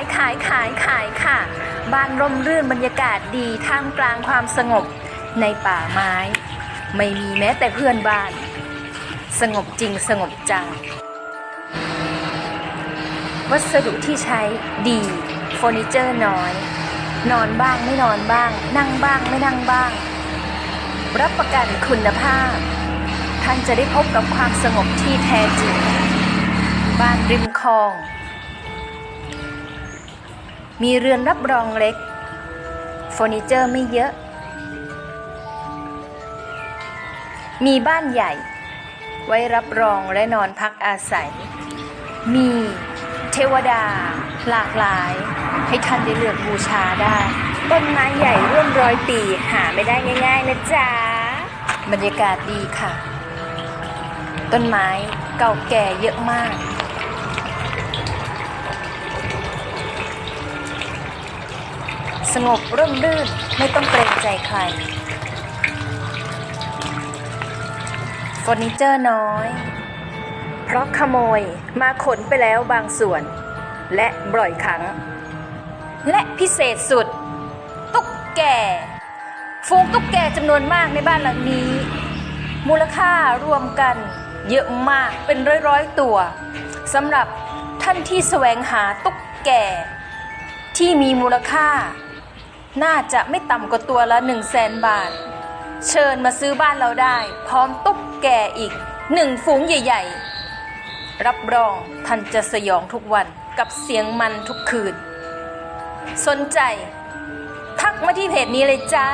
ายขายขายขายค่ะ บ้านร่มรื่นบรรยากาศดีท่ามกลางความสงบในป่าไม้ ไม่มีแม้แต่เพื่อนบ้าน สงบจริงสงบจัง วัสดุที่ใช้ดีเฟอร์นิเจอร์น้อย นอนบ้างไม่นอนบ้าง นั่งบ้างไม่นั่งบ้าง รับประกันคุณภาพ ท่านจะได้พบกับความสงบที่แท้จริง บ้านริมคลอง มีเรือนรับรองเล็กเฟอร์นิเจอร์ไม่เยอะ มีบ้านใหญ่ ไว้รับรองและนอนพักอาศัย มีเทวดา หลากหลาย ให้ท่านได้เลือกบูชาได้ ต้นไม้ใหญ่ร่วมร้อยปีหาไม่ได้ง่ายๆนะจ๊ะ บรรยากาศดีค่ะ ต้นไม้เก่าแก่เยอะมาก สงบร่มรื่นไม่ต้องเกรงใจใครเฟอร์นิเจอร์น้อย เพราะขโมยมาขนไปแล้วบางส่วน และบ่อยครั้ง และพิเศษสุด ตุ๊กแก่ ฟูงตุ๊กแก่จำนวนมากในบ้านหลังนี้ มูลค่ารวมกันเยอะมากเป็นร้อยๆตัวสำหรับท่านที่แสวงหาตุ๊กแก่ ที่มีมูลค่า น่าจะไม่ต่ำกว่าตัวละ 1 0 0 0 0แสนบาท เชิญมาซื้อบ้านเราได้ พร้อมตุ๊กแกอีกหนึ่งฝูงใหญ่ ๆ รับรองท่านจะสยองทุกวันกับเสียงมันทุกคืน สนใจ ทักมาที่เพจนี้เลยจ้า